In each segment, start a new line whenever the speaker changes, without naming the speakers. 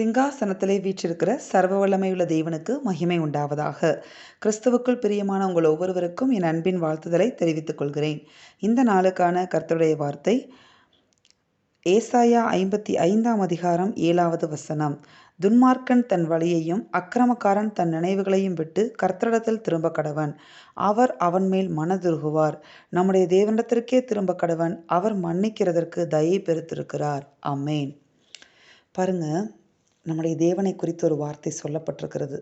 சிங்காசனத்திலே வீற்றிருக்கிற சர்வ வல்லமையுள்ள தேவனுக்கு மகிமை உண்டாவதாக. கிறிஸ்துவுக்குள் பிரியமான உங்கள் ஒவ்வொருவருக்கும் என் அன்பின் வாழ்த்துதலை தெரிவித்துக் கொள்கிறேன். இந்த நாளுக்கான கர்த்தருடைய வார்த்தை ஏசாயா ஐம்பத்தி ஐந்தாம் அதிகாரம் ஏழாவது வசனம். துன்மார்க்கன் தன் வழியையும் அக்கிரமக்காரன் தன் நினைவுகளையும் விட்டு கர்த்தரிடத்தில் திரும்ப கடவன் அவர் அவன் மேல் மனதுருகுவார். நம்முடைய தேவனிடத்திற்கே திரும்ப கடவன் அவர் மன்னிக்கிறதற்கு தயை பெருத்திருக்கிறார். அம்மேன் பாருங்க நம்முடைய தேவனை குறித்து ஒரு வார்த்தை சொல்லப்பட்டிருக்கிறது.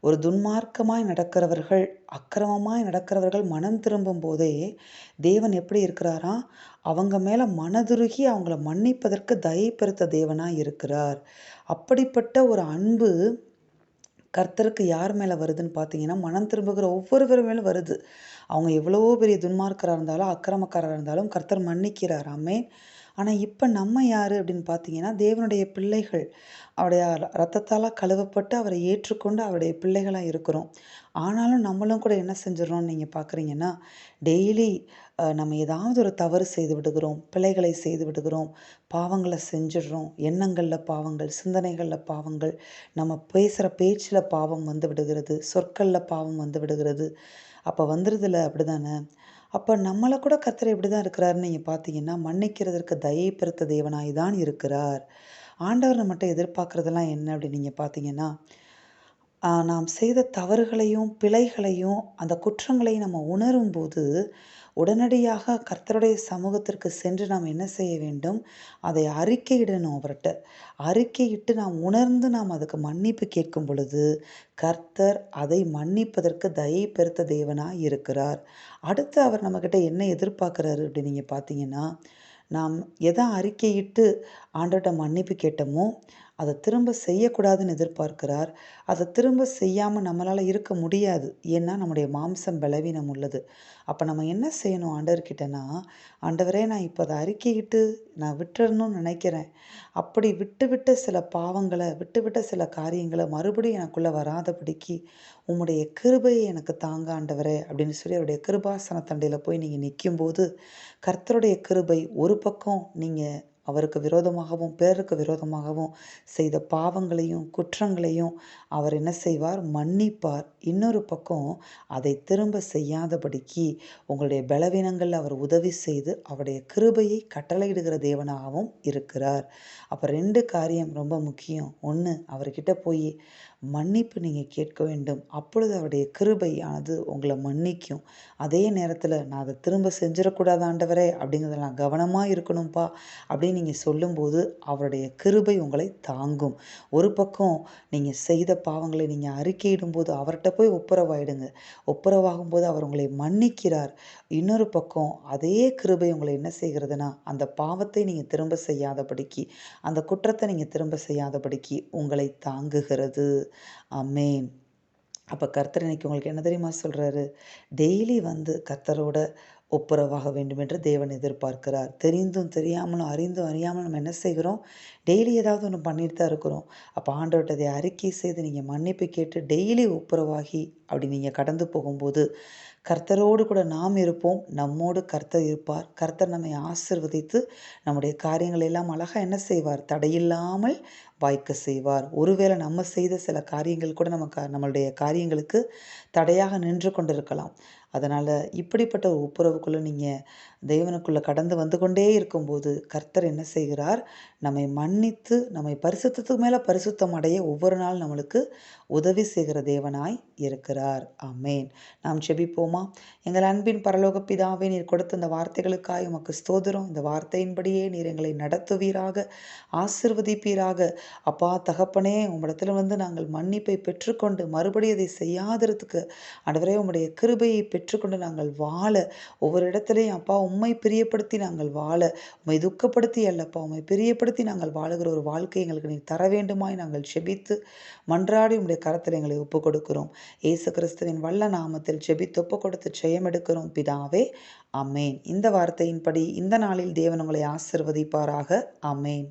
ஒரு துன்மார்க்கமாய் நடக்கிறவர்கள் அக்கிரமமாய் நடக்கிறவர்கள் மனம் திரும்பும் போதே தேவன் எப்படி இருக்கிறாரா? அவங்க மேலே மனதுருகி அவங்கள மன்னிப்பதற்கு தயை பெருத்த தேவனாக இருக்கிறார். அப்படிப்பட்ட ஒரு அன்பு கர்த்தருக்கு யார் மேலே வருதுன்னு பார்த்தீங்கன்னா மனம் திரும்புகிற ஒவ்வொருவர் மேலும் வருது. அவங்க எவ்வளோ பெரிய துன்மார்க்கராக இருந்தாலும் அக்கிரமக்காரராக இருந்தாலும் கர்த்தர் மன்னிக்கிறார். அம்மே ஆனால் இப்போ நம்ம யார் அப்படின்னு பார்த்தீங்கன்னா தேவனுடைய பிள்ளைகள். அவருடைய ரத்தத்தால் கழுவப்பட்டு அவரை ஏற்றுக்கொண்டு அவருடைய பிள்ளைகளாக இருக்கிறோம். ஆனாலும் நம்மளும் கூட என்ன செஞ்சிடறோம்னு நீங்கள் பார்க்குறீங்கன்னா டெய்லி நம்ம ஏதாவது ஒரு தவறு செய்து விடுகிறோம். பிழைகளை செய்து விடுகிறோம். பாவங்களை செஞ்சிடுறோம். எண்ணங்களில் பாவங்கள் சிந்தனைகளில் பாவங்கள். நம்ம பேசுகிற பேச்சில் பாவம் வந்து விடுகிறது. சொற்களில் பாவம் வந்து விடுகிறது. அப்போ வந்துடுதில்ல அப்படி தானே அப்போ நம்மளை கூட கர்த்தர் இப்படி தான் இருக்கிறாருன்னு நீங்கள் பார்த்தீங்கன்னா மன்னிக்கிறதற்கு தயை பெருத்த தேவனாய் தான் இருக்கிறார். ஆண்டவர் நம்மகிட்ட எதிர்பார்க்குறதெல்லாம் என்ன அப்படின்னு நீங்கள் பார்த்தீங்கன்னா நாம் செய்த தவறுகளையும் பிழைகளையும் அந்த குற்றங்களை நம்ம உணரும்போது உடனடியாக கர்த்தருடைய சமூகத்திற்கு சென்று நாம் என்ன செய்ய வேண்டும்? அதை அறிக்கையிடணும் அவர்கிட்ட. அறிக்கையிட்டு நாம் உணர்ந்து நாம் அதுக்கு மன்னிப்பு கேட்கும் பொழுது கர்த்தர் அதை மன்னிப்பதற்கு தயை பெருத்த தேவனாக இருக்கிறார். அடுத்து அவர் நம்மக்கிட்ட என்ன எதிர்பார்க்குறாரு அப்படின்னு நீங்கள் பார்த்தீங்கன்னா நாம் எதை அறிக்கையிட்டு ஆண்டோட்ட மன்னிப்பு கேட்டோமோ அதை திரும்ப செய்யக்கூடாதுன்னு எதிர்பார்க்கிறார். அதை திரும்ப செய்யாமல் நம்மளால் இருக்க முடியாது. ஏன்னா நம்முடைய மாம்சம் பலவீனம் உள்ளது. அப்போ நம்ம என்ன செய்யணும் ஆண்டவர்கிட்டனா ஆண்டவரே நான் இப்போ அதை அறிக்கையிட்டு நான் விட்டுறணும்னு நினைக்கிறேன். அப்படி விட்டு விட்ட சில பாவங்களை விட்டு விட்ட சில காரியங்களை மறுபடியும் எனக்குள்ளே வராதபடிக்கு உம்முடைய கிருபையை எனக்கு தாங்க ஆண்டவரே அப்படின்னு சொல்லி அவருடைய கிருபாசன தண்டையில் போய் நீங்கள் நிற்கும்போது கர்த்தருடைய கிருபை ஒரு பக்கம் நீங்கள் அவருக்கு விரோதமாகவும் பிறருக்கு விரோதமாகவும் செய்த பாவங்களையும் குற்றங்களையும் அவர் என்ன செய்வார்? மன்னிப்பார். இன்னொரு பக்கம் அதை திரும்ப செய்யாதபடிக்கு உங்களுடைய பலவீனங்களில் அவர் உதவி செய்து அவருடைய கிருபையை கட்டளையிடுகிற தேவனாகவும் இருக்கிறார். அப்போ ரெண்டு காரியம் ரொம்ப முக்கியம். ஒன்று அவர்கிட்ட போய் மன்னிப்பு நீங்கள் கேட்க வேண்டும். அப்பொழுது அவருடைய கிருபையானது உங்களை மன்னிக்கும். அதே நேரத்தில் நான் அதை திரும்ப செஞ்சிடக்கூடாது ஆண்டவரே அப்படிங்கிறத நான் கவனமாக இருக்கணும்ப்பா அப்படின்னு நீங்கள் சொல்லும்போது அவருடைய கிருபை உங்களை தாங்கும். ஒரு பக்கம் நீங்கள் செய்த பாவங்களை நீங்கள் அறிக்கையிடும்போது அவர்கிட்ட போய் ஒப்புரவாயிடுங்க. ஒப்புரவாகும் போது அவர் உங்களை மன்னிக்கிறார். இன்னொரு பக்கம் அதே கிருபை உங்களை என்ன செய்கிறதுனா அந்த பாவத்தை நீங்கள் திரும்ப செய்யாதபடிக்கு அந்த குற்றத்தை நீங்கள் திரும்ப செய்யாதபடிக்கு உங்களை தாங்குகிறது. அமேன் அப்போ கர்த்தர் இன்னைக்கு உங்களுக்கு என்ன தெரியுமா சொல்கிறாரு டெய்லி வந்து கர்த்தரோட ஒப்புரவாக வேண்டும் என்று தேவன் எதிர்பார்க்கிறார். தெரிந்தும் தெரியாமலும் அறிந்தும் அறியாமலும் நம்ம என்ன செய்கிறோம்? டெய்லி ஏதாவது ஒன்று பண்ணிட்டு தான் இருக்கிறோம். அப்போ ஆண்டவர்கிட்ட அதை அறிக்கை செய்து நீங்கள் மன்னிப்பு கேட்டு டெய்லி ஒப்புரவாகி அப்படி நீங்கள் கடந்து போகும்போது கர்த்தரோடு கூட நாம் இருப்போம். நம்மோடு கர்த்தர் இருப்பார். கர்த்தர் நம்மை ஆசிர்வதித்து நம்முடைய காரியங்களை எல்லாம் அழகாக என்ன செய்வார்? தடையில்லாமல் வாய்க்க செய்வார். ஒருவேளை நம்ம செய்த சில காரியங்கள் கூட நமக்கு நம்மளுடைய காரியங்களுக்கு தடையாக நின்று கொண்டிருக்கலாம். அதனால் இப்படிப்பட்ட ஒரு ஒப்புரவுக்குள்ளே நீங்கள் தேவனுக்குள்ளே கடந்து வந்து கொண்டே இருக்கும்போது கர்த்தர் என்ன செய்கிறார்? நம்மை மன்னித்து நம்மை பரிசுத்தத்துக்கு மேலே பரிசுத்தம் அடைய ஒவ்வொரு நாள் நம்மளுக்கு உதவி செய்கிற தேவனாய் இருக்கிறார். அமேன் நாம் செபிப்போமா எங்கள் அன்பின் பரலோக பிதாவே நீர் கொடுத்த இந்த வார்த்தைகளுக்காய் உமக்கு ஸ்தோதிரம் இந்த வார்த்தையின்படியே நீர் எங்களை நடத்துவீராக ஆசிர்வதிப்பீராக. அப்பா தகப்பனே உம்மிடத்தில் வந்து நாங்கள் மன்னிப்பை பெற்றுக்கொண்டு மறுபடியும் அதை செய்யாததுக்கு அடவரே உம்முடைய கிருபையை பெற்றுக்கொண்டு நாங்கள் வாழ. ஒவ்வொரு இடத்துலையும் அப்பா உம்மை பிரியப்படுத்தி நாங்கள் வாழ. உம்மை துக்கப்படுத்தி அல்லப்பா உம்மை பிரியப்படுத்தி நாங்கள் வாழுகிற ஒரு வாழ்க்கை எங்களுக்கு நீ தர வேண்டுமாய் நாங்கள் செபித்து மன்றாடி உடைய கரத்தில் எங்களை ஒப்பு கொடுக்கிறோம் ஏசு கிறிஸ்துவின் வல்ல நாமத்தில் செபித்து ஒப்பு கொடுத்து ஜெயம் எடுக்கிறோம் பிதாவே அமேன் இந்த வார்த்தையின்படி இந்த நாளில் தேவன் உங்களை ஆசிர்வதிப்பாராக. அமேன்